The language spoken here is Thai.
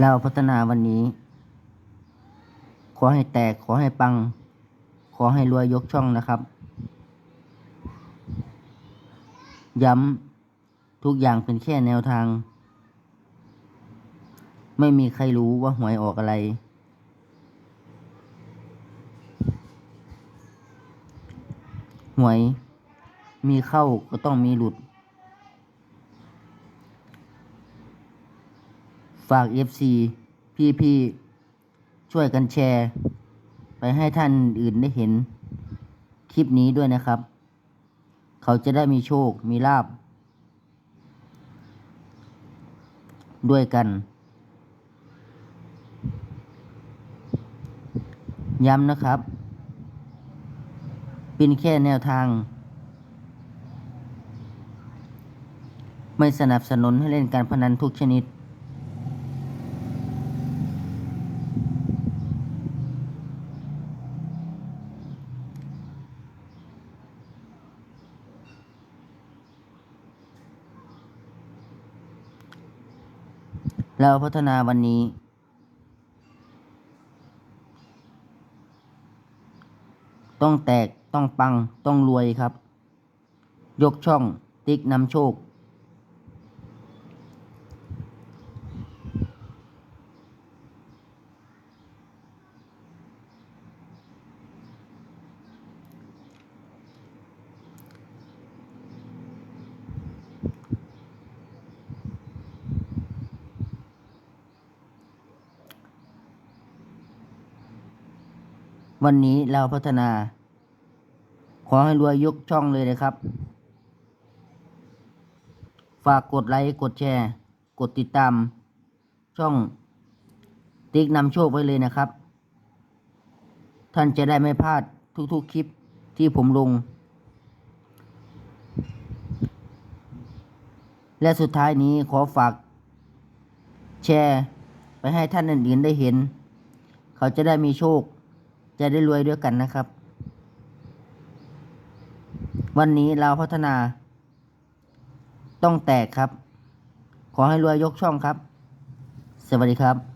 เราพัฒนาวันนี้ ขอให้แตกขอให้ปัง ขอให้รวยยกช่องนะครับ ย้ำทุกอย่างเป็นแค่แนวทาง ไม่มีใครรู้ว่าหวยออกอะไร หวยมีเข้าก็ต้องมีหลุด ฝาก FC พี่พี่ๆช่วยกันแชร์ ไปให้ท่านอื่นได้เห็นคลิปนี้ด้วยนะครับ เขาจะได้มีโชค มีลาบ ด้วยกัน ย้ำนะครับ เป็นแค่แนวทาง ไม่สนับสนุนให้เล่นการพนันทุกชนิด เราพัฒนาวันนี้ ต้องแตกต้องปังต้องรวยครับ ยกช่องติ๊กนำโชค วันนี้เราพัฒนา ขอให้รวยยกช่องเลยนะครับ ฝากกดไลค์กดแชร์ กดติดตาม ช่องติ๊กนำโชคไว้เลยนะครับ ท่านจะได้ไม่พลาดทุกๆคลิปที่ผมลง และสุดท้ายนี้ขอฝาก แชร์ ไปให้ท่านอื่นๆได้เห็น เขาจะได้มีโชค จะได้รวยด้วยกันนะครับ วันนี้เราพัฒนา ต้องแตกครับ ขอให้รวยยกช่องครับ สวัสดีครับ